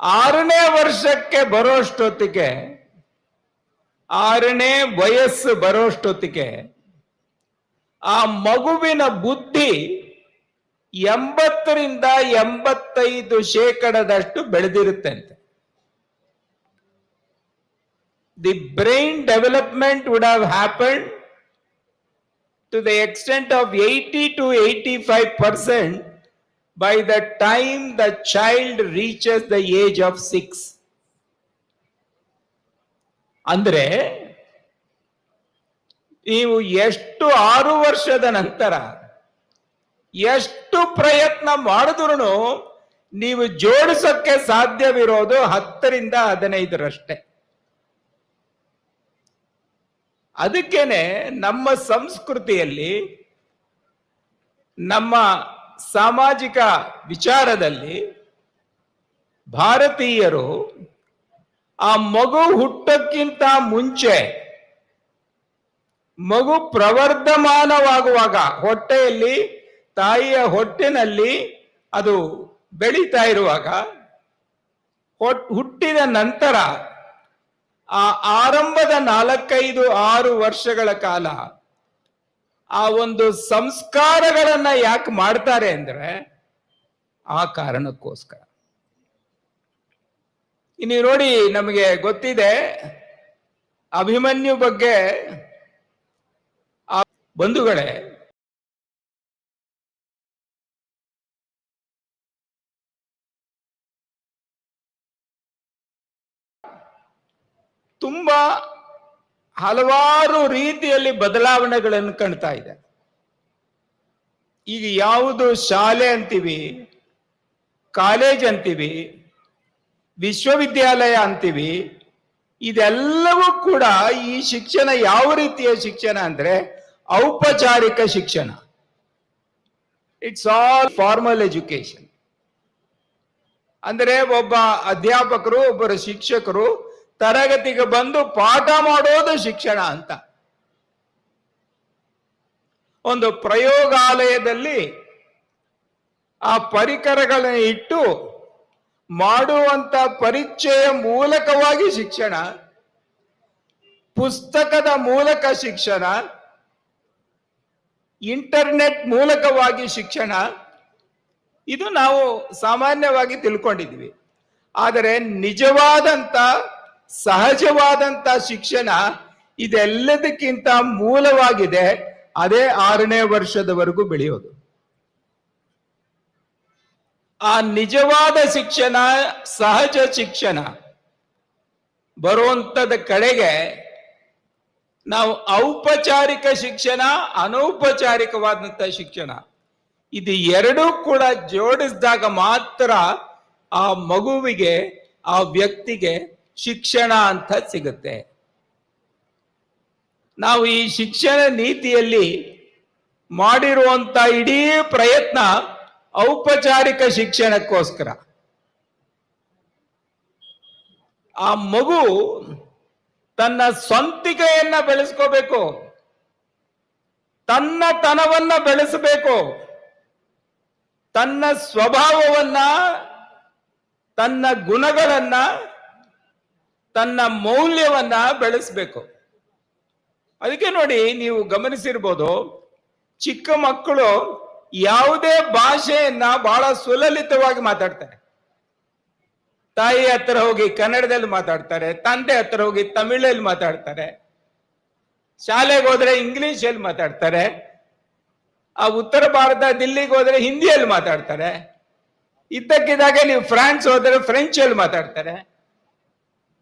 ಆರನೇ ವರ್ಷಕ್ಕೆ ಬರೋಷ್ಟೊತ್ತಿಗೆ, ಆರನೇ ವಯಸ್ಸು ಬರೋಷ್ಟೊತ್ತಿಗೆ ಆ ಮಗುವಿನ ಬುದ್ಧಿ ಎಂಬತ್ತರಿಂದ ಎಂಬತ್ತೈದು ಶೇಕಡದಷ್ಟು ಬೆಳೆದಿರುತ್ತಂತೆ. The brain development would have happen to the extent of 80 to 85 percent by the time the child reaches the age of six ಅಂದ್ರೆ ನೀವು ಎಷ್ಟು ಆರು ವರ್ಷದ ನಂತರ ಎಷ್ಟು ಪ್ರಯತ್ನ ಮಾಡಿದ್ರು ನೀವು ಜೋಡಿಸೋಕ್ಕೆ ಸಾಧ್ಯವಿರೋದು ಹತ್ತರಿಂದ ಹದಿನೈದರಷ್ಟೇ. ಅದಕ್ಕೇನೆ ನಮ್ಮ ಸಂಸ್ಕೃತಿಯಲ್ಲಿ ನಮ್ಮ ಸಾಮಾಜಿಕ ವಿಚಾರದಲ್ಲಿ ಭಾರತೀಯರು ಆ ಮಗು ಹುಟ್ಟಕ್ಕಿಂತ ಮುಂಚೆ ಮಗು ಪ್ರವರ್ಧಮಾನವಾಗುವಾಗ ಹೊಟ್ಟೆಯಲ್ಲಿ, ತಾಯಿಯ ಹೊಟ್ಟೆನಲ್ಲಿ ಅದು ಬೆಳೀತಾ ಇರುವಾಗ ಹೊಟ್- ಹುಟ್ಟಿದ ನಂತರ ಆ ಆರಂಭದ ನಾಲ್ಕೈದು ಆರು ವರ್ಷಗಳ ಕಾಲ ಆ ಒಂದು ಸಂಸ್ಕಾರಗಳನ್ನ ಯಾಕೆ ಮಾಡ್ತಾರೆ ಅಂದ್ರೆ ಆ ಕಾರಣಕ್ಕೋಸ್ಕರ. ಇನ್ನು ನೋಡಿ ನಮಗೆ ಗೊತ್ತಿದೆ, ಅಭಿಮನ್ಯು ಬಗ್ಗೆ ಆ ಬಂಧುಗಳೇ ತುಂಬಾ ಹಲವಾರು ರೀತಿಯಲ್ಲಿ ಬದಲಾವಣೆಗಳನ್ನು ಕಾಣ್ತಾ ಇದೆ. ಈಗ ಯಾವುದು ಶಾಲೆ ಅಂತೀವಿ, ಕಾಲೇಜ್ ಅಂತೀವಿ, ವಿಶ್ವವಿದ್ಯಾಲಯ ಅಂತೀವಿ, ಇದೆಲ್ಲವೂ ಕೂಡ ಈ ಶಿಕ್ಷಣ ಯಾವ ರೀತಿಯ ಶಿಕ್ಷಣ ಅಂದ್ರೆ ಔಪಚಾರಿಕ ಶಿಕ್ಷಣ. ಇಟ್ಸ್ ಆಲ್ ಫಾರ್ಮಲ್ ಎಜುಕೇಶನ್ ಅಂದರೆ ಒಬ್ಬ ಅಧ್ಯಾಪಕರು, ಒಬ್ಬರು ಶಿಕ್ಷಕರು ತರಗತಿಗೆ ಬಂದು ಪಾಠ ಮಾಡೋದು ಶಿಕ್ಷಣ ಅಂತ. ಒಂದು ಪ್ರಯೋಗಾಲಯದಲ್ಲಿ ಆ ಪರಿಕರಗಳನ್ನು ಇಟ್ಟು ಮಾಡುವಂತ ಪರಿಚಯ ಮೂಲಕವಾಗಿ ಶಿಕ್ಷಣ, ಪುಸ್ತಕದ ಮೂಲಕ ಶಿಕ್ಷಣ, ಇಂಟರ್ನೆಟ್ ಮೂಲಕವಾಗಿ ಶಿಕ್ಷಣ, ಇದು ನಾವು ಸಾಮಾನ್ಯವಾಗಿ ತಿಳ್ಕೊಂಡಿದ್ವಿ ಆದರೆ ನಿಜವಾದಂತ ಸಹಜವಾದಂತ ಶಿಕ್ಷಣ ಇದೆಲ್ಲದಕ್ಕಿಂತ ಮೂಲವಾಗಿದೆ. ಅದೇ ಆರನೇ ವರ್ಷದವರೆಗೂ ಬೆಳೆಯೋದು. ಆ ನಿಜವಾದ ಶಿಕ್ಷಣ, ಸಹಜ ಶಿಕ್ಷಣ ಬರುವಂತದ ಕಡೆಗೆ ನಾವು ಔಪಚಾರಿಕ ಶಿಕ್ಷಣ, ಅನೌಪಚಾರಿಕವಾದಂತ ಶಿಕ್ಷಣ ಇದು ಎರಡೂ ಕೂಡ ಜೋಡಿಸಿದಾಗ ಮಾತ್ರ ಆ ಮಗುವಿಗೆ, ಆ ವ್ಯಕ್ತಿಗೆ ಶಿಕ್ಷಣ ಅಂತ ಸಿಗುತ್ತೆ. ನಾವು ಈ ಶಿಕ್ಷಣ ನೀತಿಯಲ್ಲಿ ಮಾಡಿರುವಂತ ಇಡೀ ಪ್ರಯತ್ನ ಔಪಚಾರಿಕ ಶಿಕ್ಷಣಕ್ಕೋಸ್ಕರ. ಆ ಮಗು ತನ್ನ ಸ್ವಂತಿಕೆಯನ್ನ ಬೆಳೆಸ್ಕೋಬೇಕು. ತನ್ನ ತನವನ್ನ ಬೆಳೆಸಬೇಕು. ತನ್ನ ಸ್ವಭಾವವನ್ನ, ತನ್ನ ಗುಣಗಳನ್ನ ತನ್ನ ಮೌಲ್ಯವನ್ನ ಬೆಳೆಸ್ಬೇಕು. ಅದಕ್ಕೆ ನೋಡಿ ನೀವು ಗಮನಿಸಿರ್ಬೋದು, ಚಿಕ್ಕ ಮಕ್ಕಳು ಯಾವುದೇ ಭಾಷೆಯನ್ನ ಬಹಳ ಸುಲಲಿತವಾಗಿ ಮಾತಾಡ್ತಾರೆ. ತಾಯಿ ಹತ್ರ ಹೋಗಿ ಕನ್ನಡದಲ್ಲಿ ಮಾತಾಡ್ತಾರೆ, ತಂದೆ ಹತ್ರ ಹೋಗಿ ತಮಿಳಲ್ಲಿ ಮಾತಾಡ್ತಾರೆ, ಶಾಲೆಗೆ ಹೋದ್ರೆ ಇಂಗ್ಲಿಷಲ್ಲಿ ಮಾತಾಡ್ತಾರೆ, ಆ ಉತ್ತರ ಭಾರತ ದಿಲ್ಲಿಗೆ ಹೋದ್ರೆ ಹಿಂದಿಯಲ್ಲಿ ಮಾತಾಡ್ತಾರೆ, ಇದ್ದಕ್ಕಿದ್ದಾಗೆ ನೀವು ಫ್ರಾನ್ಸ್ ಹೋದ್ರೆ ಫ್ರೆಂಚ್ ಅಲ್ಲಿ ಮಾತಾಡ್ತಾರೆ.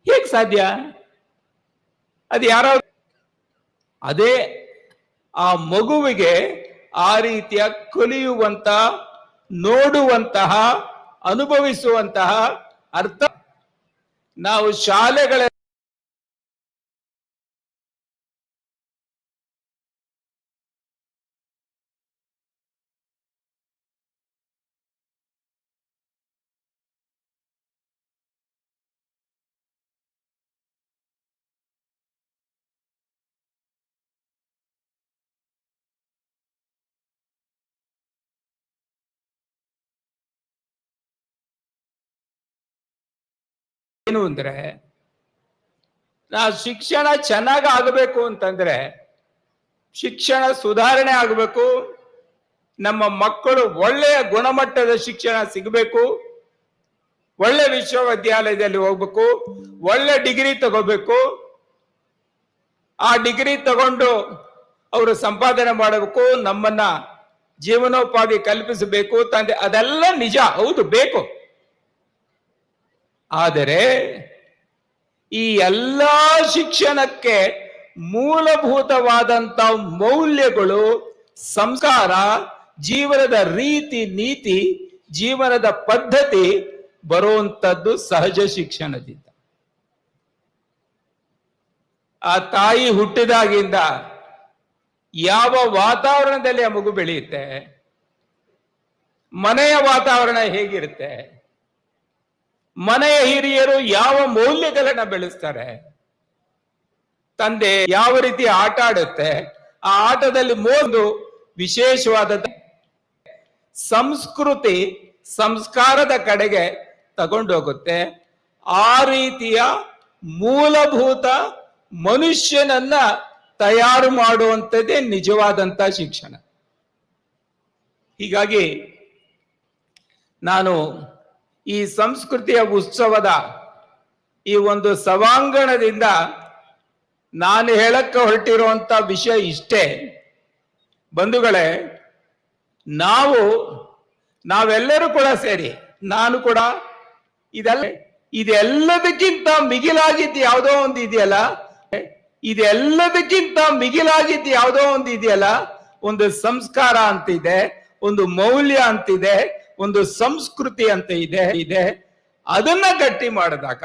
ಹೇಗ್ ಸಾಧ್ಯ? ಅದು ಯಾರೋ ಅದೇ ಆ ಮಗುವಿಗೆ ಆ ರೀತಿಯ ಕಲಿಯುವಂತ, ನೋಡುವಂತಹ, ಅನುಭವಿಸುವಂತಹ ಅರ್ಥ. ನಾವು ಶಾಲೆಗಳ ಏನು ಅಂದ್ರೆ ನಾ ಶಿಕ್ಷಣ ಚೆನ್ನಾಗಿ ಆಗಬೇಕು ಅಂತಂದ್ರೆ, ಶಿಕ್ಷಣ ಸುಧಾರಣೆ ಆಗಬೇಕು, ನಮ್ಮ ಮಕ್ಕಳು ಒಳ್ಳೆಯ ಗುಣಮಟ್ಟದ ಶಿಕ್ಷಣ ಸಿಗಬೇಕು, ಒಳ್ಳೆ ವಿಶ್ವವಿದ್ಯಾಲಯದಲ್ಲಿ ಹೋಗ್ಬೇಕು, ಒಳ್ಳೆ ಡಿಗ್ರಿ ತಗೋಬೇಕು, ಆ ಡಿಗ್ರಿ ತಗೊಂಡು ಅವರು ಸಂಪಾದನೆ ಮಾಡಬೇಕು, ನಮ್ಮನ್ನ ಜೀವನೋಪಾಧಿ ಕಲ್ಪಿಸಬೇಕು, ತಂದೆ, ಅದೆಲ್ಲ ನಿಜ, ಹೌದು, ಬೇಕು. ಆದರೆ ಈ ಎಲ್ಲ ಶಿಕ್ಷಣಕ್ಕೆ ಮೂಲಭೂತವಾದಂತ ಮೌಲ್ಯಗಳು ಸಂಸ್ಕಾರ ಜೀವನದ ರೀತಿ ನೀತಿ, ಜೀವನದ ಪದ್ಧತಿ ಬರುವಂತದ್ದು ಸಹಜ ಶಿಕ್ಷಣದಿಂದ. ಆ ತಾಯಿ ಹುಟ್ಟಿದಾಗಿಂದ ಯಾವ ವಾತಾವರಣದಲ್ಲಿ ಆ ಮಗು ಬೆಳೆಯುತ್ತೆ, ಮನೆಯ ವಾತಾವರಣ ಹೇಗಿರುತ್ತೆ ಮನೆಯ ಹಿರಿಯರು ಯಾವ ಮೌಲ್ಯಗಳನ್ನ ಬೆಳೆಸ್ತಾರೆ? ತಂದೆ ಯಾವ ರೀತಿ ಆಟ ಆಡುತ್ತೆ? ಆ ಆಟದಲ್ಲಿ ಒಂದು ವಿಶೇಷವಾದ ಸಂಸ್ಕೃತಿ ಸಂಸ್ಕಾರದ ಕಡೆಗೆ ತಗೊಂಡೋಗುತ್ತೆ. ಆ ರೀತಿಯ ಮೂಲಭೂತ ಮನುಷ್ಯನನ್ನ ತಯಾರು ಮಾಡುವಂಥದ್ದೇ ನಿಜವಾದಂತ ಶಿಕ್ಷಣ. ಹೀಗಾಗಿ ನಾನು ಈ ಸಂಸ್ಕೃತಿಯ ಉತ್ಸವದ ಈ ಒಂದು ಸವಾಂಗಣದಿಂದ ನಾನು ಹೇಳಕ್ಕೆ ಹೊರಟಿರುವಂತ ವಿಷಯ ಇಷ್ಟೇ. ಬಂಧುಗಳೇ, ನಾವು, ನಾವೆಲ್ಲರೂ ಕೂಡ ಸೇರಿ, ನಾನು ಕೂಡ, ಇದೆಲ್ಲ, ಇದೆಲ್ಲದಕ್ಕಿಂತ ಮಿಗಿಲಾಗಿದ್ದು ಯಾವುದೋ ಒಂದು ಇದೆಯಲ್ಲ? ಇದೆಲ್ಲದಕ್ಕಿಂತ ಮಿಗಿಲಾಗಿದ್ದು ಯಾವುದೋ ಒಂದು ಇದೆಯಲ್ಲ? ಒಂದು ಸಂಸ್ಕಾರ ಅಂತಿದೆ, ಒಂದು ಮೌಲ್ಯ ಅಂತಿದೆ ಒಂದು ಸಂಸ್ಕೃತಿ ಅಂತ ಇದೆ ಇದೆ. ಅದನ್ನ ಗಟ್ಟಿ ಮಾಡಿದಾಗ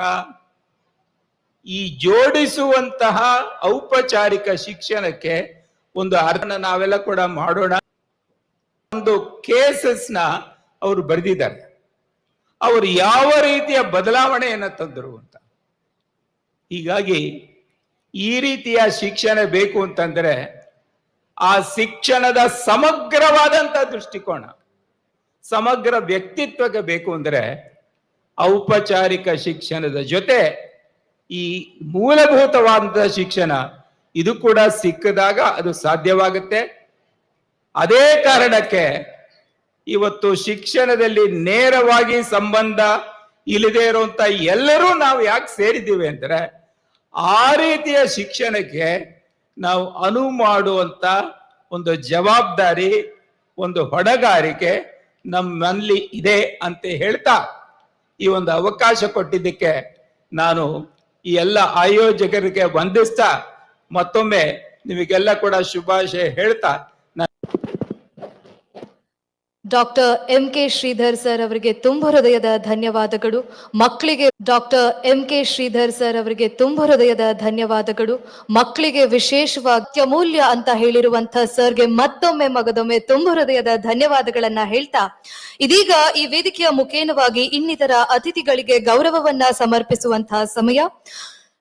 ಈ ಜೋಡಿಸುವಂತಹ ಔಪಚಾರಿಕ ಶಿಕ್ಷಣಕ್ಕೆ ಒಂದು ಅರ್ಥ ನಾವೆಲ್ಲ ಕೂಡ ಮಾಡೋಣ. ಒಂದು ಕೇಸಸ್ನ ಅವರು ಬರೆದಿದ್ದಾರೆ. ಅವರು ಯಾವ ರೀತಿಯ ಬದಲಾವಣೆಯನ್ನ ತಂದರು ಅಂತ. ಹೀಗಾಗಿ ಈ ರೀತಿಯ ಶಿಕ್ಷಣ ಬೇಕು ಅಂತಂದ್ರೆ ಆ ಶಿಕ್ಷಣದ ಸಮಗ್ರವಾದಂತ ದೃಷ್ಟಿಕೋನ. ಸಮಗ್ರ ವ್ಯಕ್ತಿತ್ವಕ್ಕೆ ಬೇಕು ಅಂದ್ರೆ ಔಪಚಾರಿಕ ಶಿಕ್ಷಣದ ಜೊತೆ ಈ ಮೂಲಭೂತವಾದಂತಹ ಶಿಕ್ಷಣ ಇದು ಕೂಡ ಸಿಕ್ಕಿದಾಗ ಅದು ಸಾಧ್ಯವಾಗುತ್ತೆ. ಅದೇ ಕಾರಣಕ್ಕೆ ಇವತ್ತು ಶಿಕ್ಷಣದಲ್ಲಿ ನೇರವಾಗಿ ಸಂಬಂಧ ಇಲ್ಲದೆ ಇರುವಂತ ಎಲ್ಲರೂ ನಾವು ಯಾಕೆ ಸೇರಿದ್ದೀವಿ ಅಂದ್ರೆ ಆ ರೀತಿಯ ಶಿಕ್ಷಣಕ್ಕೆ ನಾವು ಅನುವು ಮಾಡುವಂತ ಒಂದು ಜವಾಬ್ದಾರಿ, ಒಂದು ಹೊಣೆಗಾರಿಕೆ ನಮ್ಮಲ್ಲಿ ಇದೆ ಅಂತ ಹೇಳ್ತಾ ಈ ಒಂದು ಅವಕಾಶ ಕೊಟ್ಟಿದ್ದಕ್ಕೆ ನಾನು ಈ ಎಲ್ಲ ಆಯೋಜಕರಿಗೆ ವಂದಿಸ್ತಾ ಮತ್ತೊಮ್ಮೆ ನಿಮಗೆಲ್ಲ ಕೂಡ ಶುಭಾಶಯ ಹೇಳ್ತಾ doctor M K Sridhar sir ಅವರಿಗೆ ತುಂಬ ಹೃದಯದ ಧನ್ಯವಾದಗಳು. ಮಕ್ಕಳಿಗೆ doctor M K Sridhar sir ಅವರಿಗೆ ತುಂಬ ಹೃದಯದ ಧನ್ಯವಾದಗಳು. ಮಕ್ಕಳಿಗೆ ವಿಶೇಷವಾಗಿ ಅತ್ಯಮೂಲ್ಯ ಅಂತ ಹೇಳಿರುವಂತ ಸರ್ಗೆ ಮತ್ತೊಮ್ಮೆ ಮಗದೊಮ್ಮೆ ತುಂಬ ಹೃದಯದ ಧನ್ಯವಾದಗಳನ್ನ ಹೇಳ್ತಾ, ಇದೀಗ ಈ ವೇದಿಕೆಯ ಮುಖೇನವಾಗಿ ಇನ್ನಿತರ ಅತಿಥಿಗಳಿಗೆ ಗೌರವವನ್ನ ಸಮರ್ಪಿಸುವಂತಹ ಸಮಯ.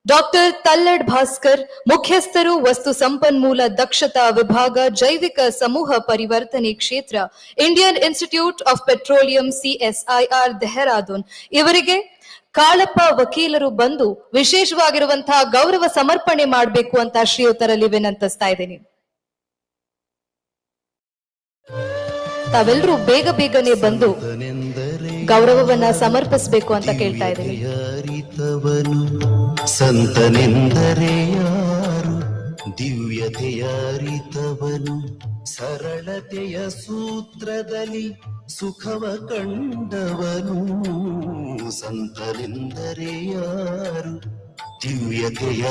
ಡಾಕ್ಟರ್ ತಲ್ಲಡ್ ಭಾಸ್ಕರ್, ಮುಖ್ಯಸ್ಥರು ವಸ್ತು ಸಂಪನ್ಮೂಲ ದಕ್ಷತಾ ವಿಭಾಗ, ಜೈವಿಕ ಸಮೂಹ ಪರಿವರ್ತನೆ ಕ್ಷೇತ್ರ, Indian institute of petroleum CSIR Dehradun ಇವರಿಗೆ ಕಾಳಪ್ಪ ವಕೀಲರು ಬಂದು ವಿಶೇಷವಾಗಿರುವಂತಹ ಗೌರವ ಸಮರ್ಪಣೆ ಮಾಡಬೇಕು ಅಂತ ಶ್ರೀಯುತರಲ್ಲಿ ವಿನಂತಿಸ್ತಾ ಇದ್ದೀನಿ. ತಾವೆಲ್ಲರೂ ಬೇಗ ಬೇಗನೆ ಬಂದು ಗೌರವವನ್ನ ಸಮರ್ಪಿಸಬೇಕು ಅಂತ ಕೇಳ್ತಾ ಇದ್ದೀನಿ. ಸಂತನೆಂದರೆ ಯಾರು? ದಿವ್ಯತೆಯ ಸರಳತೆಯ ಸೂತ್ರದಲ್ಲಿ ಸುಖವ ಕಂಡವನು. ಸಂತನೆಂದರೆ ಯಾರು? ದಿವ್ಯತೆಯ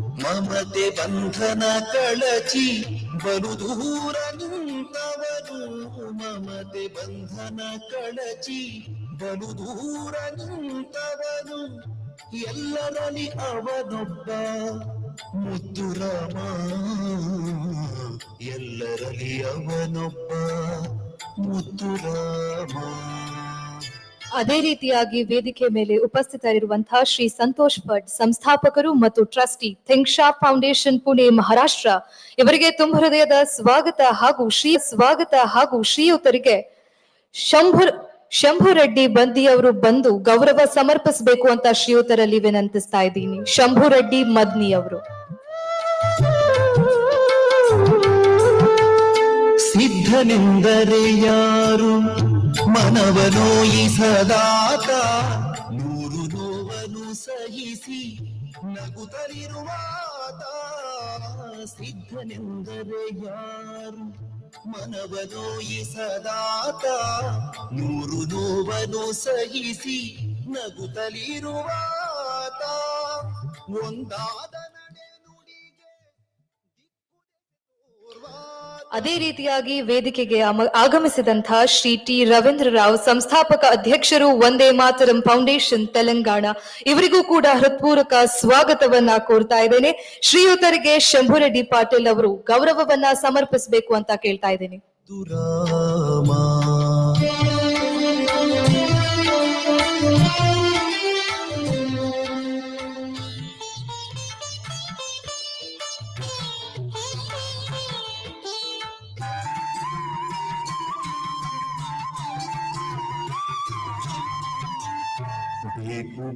ಮಮತೆ ಬಂಧನ ಕಳಚಿ ಬಲು ದೂರ ನಿಂತವನು. ಮಮತೆ ಬಂಧನ ಕಳಚಿ ಬಲು ದೂರ ನಿಂತವನು. ಎಲ್ಲರಲ್ಲಿ ಅವನೊಬ್ಬ ಮುದ್ದು ರಾಮ ಎಲ್ಲರಲ್ಲಿ ಅವನೊಬ್ಬ ಮುದ್ದು ರಾಮ ಅದೇ ರೀತಿಯಾಗಿ ವೇದಿಕೆ ಮೇಲೆ ಉಪಸ್ಥಿತರಿರುವಂತಹ ಶ್ರೀ ಸಂತೋಷ್ ಭಟ್, ಸಂಸ್ಥಾಪಕರು ಮತ್ತು trustee think shop foundation Pune, Maharashtra. ಇವರಿಗೆ ತುಂಬ ಹೃದಯದ ಸ್ವಾಗತ ಹಾಗೂ ಶ್ರೀ ಸ್ವಾಗತ ಹಾಗೂ ಶ್ರೀಯುತರಿಗೆ ಶಂಭು ಶಂಭು ರೆಡ್ಡಿ ಬಂದಿ ಗೌರವ ಸಮರ್ಪಿಸಬೇಕು ಅಂತ ಶ್ರೀಯುತರಲ್ಲಿ ವಿನಂತಿಸ್ತಾ ಇದ್ದೀನಿ. ಶಂಭು ರೆಡ್ಡಿ ಮದ್ನಿ ಅವರು. ಸಿದ್ಧನೆಂದರೆ ಯಾರು? ಮನವನೋಯಿಸದಾತ ನೂರು ನೋವನು ಸಹಿಸಿ ನಗುತ್ತಲಿರುವಾತ ಸಿದ್ಧನೆಂದರೆ ಯಾರು? ಮನವನೋಯಿಸದಾತ ನೂರು ನೋವನು ಸಹಿಸಿ ನಗುತ್ತಲಿರುವಾತ. ಒಂದಾದ ಅದೇ ರೀತಿಯಾಗಿ ವೇದಿಕೆಗೆ ಆಗಮಿಸಿದಂತಹ ಶ್ರೀ ಟಿ ರವೀಂದ್ರ ರಾವ್ ಸಂಸ್ಥಾಪಕ ಅಧ್ಯಕ್ಷರು ಒಂದೇ ಮಾತರಂ ಫೌಂಡೇಶನ್ ತೆಲಂಗಾಣ. ಇವರಿಗೂ ಕೂಡ ಹೃತ್ಪೂರ್ವಕ ಸ್ವಾಗತವನ್ನ ಕೋರ್ತಾ ಇದ್ದೇನೆ. ಶ್ರೀಯುತರಿಗೆ ಶಂಭುರೆಡ್ಡಿ ಪಾಟೀಲ್ ಅವರು ಗೌರವವನ್ನ ಸಮರ್ಪಿಸಬೇಕು ಅಂತ ಕೇಳ್ತಾ ಇದ್ದೇನೆ.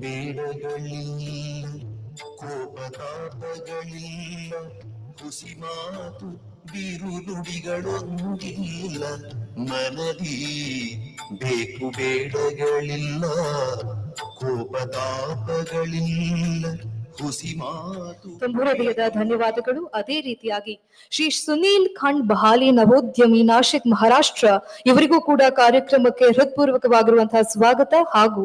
ಬೇಡಗಳಿಲ್ಲ ಕೋಪತಾಪಗಳಿಲ್ಲ ಹುಸಿ ಮಾತು ಬಿರು ನುಡಿಗಳೊಂದಿಲ್ಲ ಮನದಿ ಬೇಕು ಬೇಡಗಳಿಲ್ಲ ಕೋಪತಾಪಗಳಿಲ್ಲ ಹುಸಿ ಮಾತು ಧನ್ಯವಾದಗಳು. ಅದೇ ರೀತಿಯಾಗಿ ಶ್ರೀ ಸುನೀಲ್ ಖಂಡ್ ಬಹಾಲಿ ನವೋದ್ಯಮಿ ನಾಶಿಕ್ ಮಹಾರಾಷ್ಟ್ರ, ಇವರಿಗೂ ಕೂಡ ಕಾರ್ಯಕ್ರಮಕ್ಕೆ ಹೃತ್ಪೂರ್ವಕವಾಗಿರುವಂತಹ ಸ್ವಾಗತ ಹಾಗೂ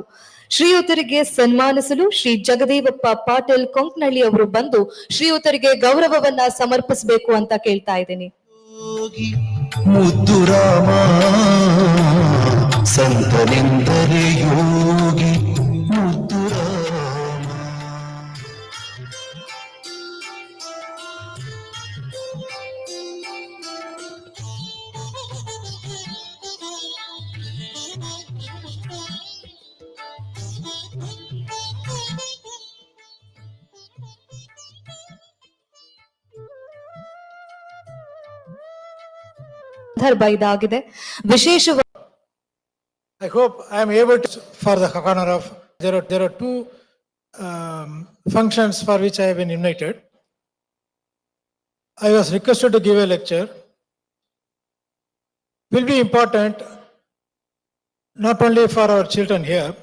ಶ್ರೀಯುತರಿಗೆ ಸನ್ಮಾನಿಸಲು ಶ್ರೀ ಜಗದೇವಪ್ಪ ಪಾಟೀಲ್ ಕೊಂಕ್ನಳ್ಳಿ ಅವರು ಬಂದು ಶ್ರೀಯುತರಿಗೆ ಗೌರವವನ್ನ ಸಮರ್ಪಿಸಬೇಕು ಅಂತ ಕೇಳ್ತಾ ಇದ್ದೀನಿ. ಯೋಗಿ ಮುದ್ದು ರಾಮ ಸಂತನೆಂದರೆ ಯೋಗಿ. ಸಂದರ್ಭ ಇದಾಗಿದೆ ವಿಶೇಷವಾಗಿ I hope I am able to, for the honor of, there are, there are two um, functions for which I have been invited. I was requested to give a lecture. Will be important not only for our children here,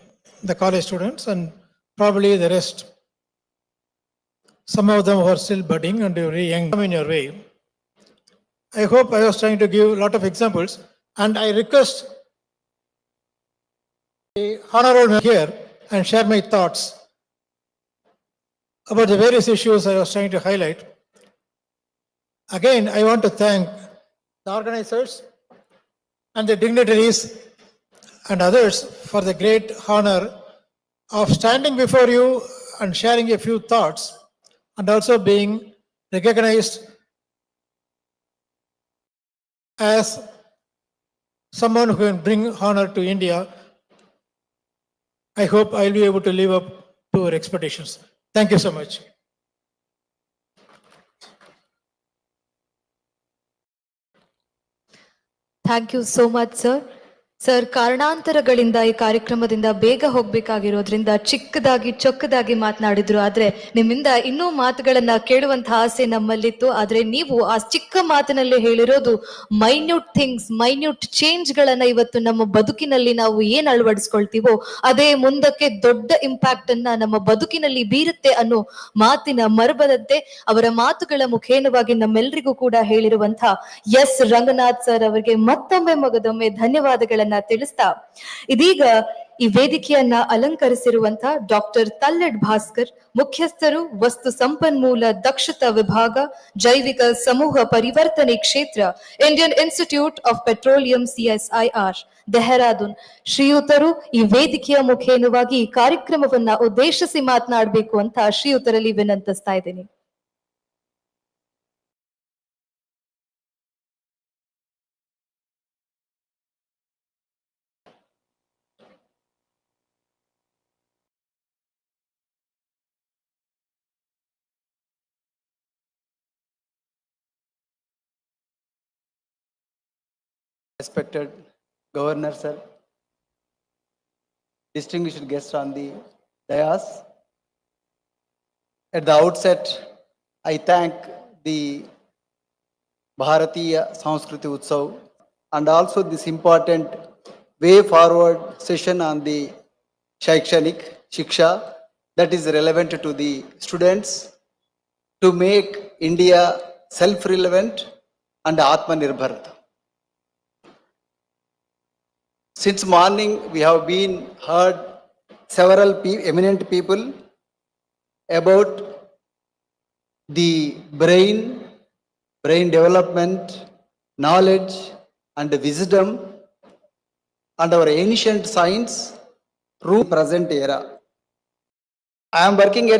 the college students and probably the rest. Some of them who are still budding and very young come in your way. I hope I was trying to give a lot of examples and I request the honorable here and share my thoughts about the various issues I was trying to highlight. Again, I want to thank the organizers and the dignitaries and others for the great honor of standing before you and sharing a few thoughts and also being recognized as someone who can bring honor to India, I hope I'll be able to live up to her expectations. Thank you so much. Thank you so much, sir. Sir, ಕಾರಣಾಂತರಗಳಿಂದ ಈ ಕಾರ್ಯಕ್ರಮದಿಂದ ಬೇಗ ಹೋಗ್ಬೇಕಾಗಿರೋದ್ರಿಂದ ಚಿಕ್ಕದಾಗಿ ಚೊಕ್ಕದಾಗಿ ಮಾತನಾಡಿದ್ರು. ಆದ್ರೆ ನಿಮ್ಮಿಂದ ಇನ್ನೂ ಮಾತುಗಳನ್ನ ಕೇಳುವಂತ ಆಸೆ ನಮ್ಮಲ್ಲಿತ್ತು. ಆದ್ರೆ ನೀವು ಆ ಚಿಕ್ಕ ಮಾತಿನಲ್ಲಿ ಹೇಳಿರೋದು ಮೈನ್ಯೂಟ್ ಥಿಂಗ್ಸ್ ಮೈನ್ಯೂಟ್ ಚೇಂಜ್ ಗಳನ್ನ ಇವತ್ತು ನಮ್ಮ ಬದುಕಿನಲ್ಲಿ ನಾವು ಏನ್ ಅಳವಡಿಸ್ಕೊಳ್ತೀವೋ, ಅದೇ ಮುಂದಕ್ಕೆ ದೊಡ್ಡ ಇಂಪ್ಯಾಕ್ಟ್ ಅನ್ನ ನಮ್ಮ ಬದುಕಿನಲ್ಲಿ ಬೀರುತ್ತೆ ಅನ್ನೋ ಮಾತಿನ ಮರಬದಂತೆ ಅವರ ಮಾತುಗಳ ಮುಖೇನವಾಗಿ ನಮ್ಮೆಲ್ರಿಗೂ ಕೂಡ ಹೇಳಿರುವಂತ ಎಸ್. ರಂಗನಾಥ್ ಸರ್ ಅವರಿಗೆ ಮತ್ತೊಮ್ಮೆ ಮಗದೊಮ್ಮೆ ಧನ್ಯವಾದಗಳನ್ನ ತಿಳಿಸ್ತಾ. ಇದೀಗ ಈ ವೇದಿಕೆಯನ್ನ ಅಲಂಕರಿಸಿರುವಂತಹ ಡಾಕ್ಟರ್ ತಲ್ಲಡ್ ಭಾಸ್ಕರ್, ಮುಖ್ಯಸ್ಥರು ವಸ್ತು ಸಂಪನ್ಮೂಲ ದಕ್ಷತಾ ವಿಭಾಗ, ಜೈವಿಕ ಸಮೂಹ ಪರಿವರ್ತನೆ ಕ್ಷೇತ್ರ Indian institute of petroleum CSIR Dehradun ಶ್ರೀಯುತರು ಈ ವೇದಿಕೆಯ ಮುಖೇನವಾಗಿ ಕಾರ್ಯಕ್ರಮವನ್ನ ಉದ್ದೇಶಿಸಿ ಮಾತನಾಡಬೇಕು ಅಂತ ಶ್ರೀಯುತರಲ್ಲಿ ವಿನಂತಿಸ್ತಾ ಇದ್ದೀನಿ. Respected Governor, sir, distinguished guests on the dais. At the outset, I thank the Bharatiya Sanskriti Utsav and also this important way forward session on the Shaikshanik Shiksha that is relevant to the students to make India self-relevant and Atmanirbharta. Since morning, we have been heard several pe- eminent people about the brain, brain development, knowledge, and wisdom, and our ancient science, through present era. I am working at